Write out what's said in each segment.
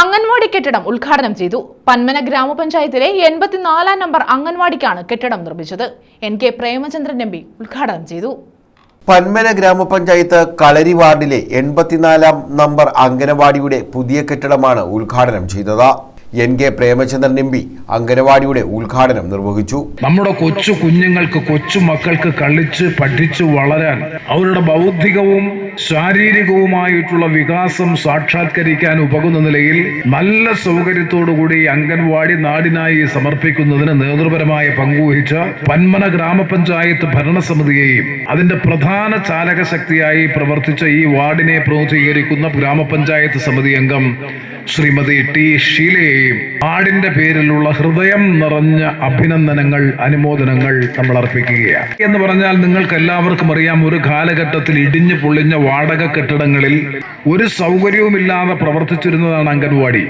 അംഗൻവാടി കെട്ടിടം ഉദ്ഘാടനം ചെയ്തു. പന്മന ഗ്രാമപഞ്ചായത്തിലെ എൺപത്തിനാലാം നമ്പർ അംഗൻവാടിക്കാണ് കെട്ടിടം നിർമ്മിച്ചത്. N K Premachandran M P ഉദ്ഘാടനം ചെയ്തു. പന്മന ഗ്രാമപഞ്ചായത്ത് കളരി വാർഡിലെ എൺപത്തിനാലാം നമ്പർ അംഗനവാടിയുടെ പുതിയ കെട്ടിടമാണ് ഉദ്ഘാടനം ചെയ്തത്. N K Premachandran M P അംഗനവാടിയുടെ ഉദ്ഘാടനം നിർവഹിച്ചു. നമ്മുടെ കൊച്ചു കുഞ്ഞുങ്ങൾക്ക് കൊച്ചു മക്കൾക്ക് കളിച്ച് പഠിച്ചു വളരാൻ അവരുടെ ബൗദ്ധികവും ശാരീരികവുമായിട്ടുള്ള വികാസം സാക്ഷാത്കരിക്കാൻ ഉപകുന്ന നിലയിൽ നല്ല സൗകര്യത്തോടുകൂടി അംഗൻവാടി നാടിനായി സമർപ്പിക്കുന്നതിന് നേതൃപരമായ പങ്കുവഹിച്ച പന്മന ഗ്രാമപഞ്ചായത്ത് ഭരണസമിതിയെയും അതിന്റെ പ്രധാന ചാലകശക്തിയായി പ്രവർത്തിച്ച ഈ വാർഡിനെ പ്രതിനിധീകരിക്കുന്ന ഗ്രാമപഞ്ചായത്ത് സമിതി അംഗം ശ്രീമതി ടി. ഷീലയെയും നാടിന്റെ പേരിലുള്ള ഹൃദയം നിറഞ്ഞ അഭിനന്ദനങ്ങൾ അനുമോദനങ്ങൾ നമ്മൾ അർപ്പിക്കുകയാണ്. എന്ന് പറഞ്ഞാൽ നിങ്ങൾക്ക് എല്ലാവർക്കും അറിയാം ഒരു കാലഘട്ടത്തിൽ ഇടിഞ്ഞു പൊളിഞ്ഞ വാടക കെട്ടിടങ്ങളിൽ ഒരു സൗകര്യവുമില്ലാതെ പ്രവർത്തിച്ചിരുന്നതാണ് അംഗൻവാടി.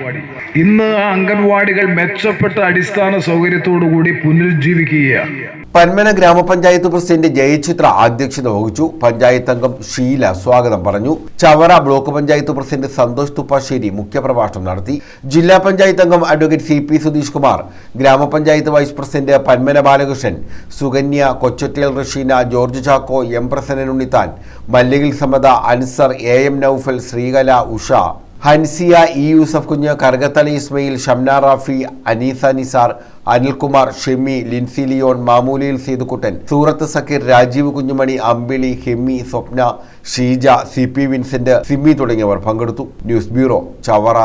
ഇന്ന് ആ അംഗൻവാടികൾ മെച്ചപ്പെട്ട അടിസ്ഥാന സൗകര്യത്തോടു കൂടി പുനരുജ്ജീവിക്കുകയാണ്. പന്മന ഗ്രാമപഞ്ചായത്ത് പ്രസിഡന്റ് ജയചിത്ര അധ്യക്ഷത വഹിച്ചു. പഞ്ചായത്ത് അംഗം ഷീല സ്വാഗതം പറഞ്ഞു. ചവറ ബ്ലോക്ക് പഞ്ചായത്ത് പ്രസിഡന്റ് സന്തോഷ് തുപ്പാശ്ശേരി മുഖ്യപ്രഭാഷണം നടത്തി. ജില്ലാ പഞ്ചായത്ത് അംഗം advocate C P Sudheesh Kumar ഗ്രാമപഞ്ചായത്ത് vice president Panmana Balakrishnan Sukanya Kochottel Rasheena George Chacko M Prasannan Unnithan മല്ലികിൽ Samatha Ansar A M Noufal Sreekala Usha. Hansiya E Yusuf Kunju Karukathala Ismail Shamna Rafi Aneesa Nisar Anilkumar Shimmy Lincy Leon മാമൂലിയിൽ Seethukuttan Surath Zakir Rajeev Kunjumani Ambili Himmy Swapna Sheeja C P Vincent Simmy തുടങ്ങിയവർ പങ്കെടുത്തു. News bureau Chavara.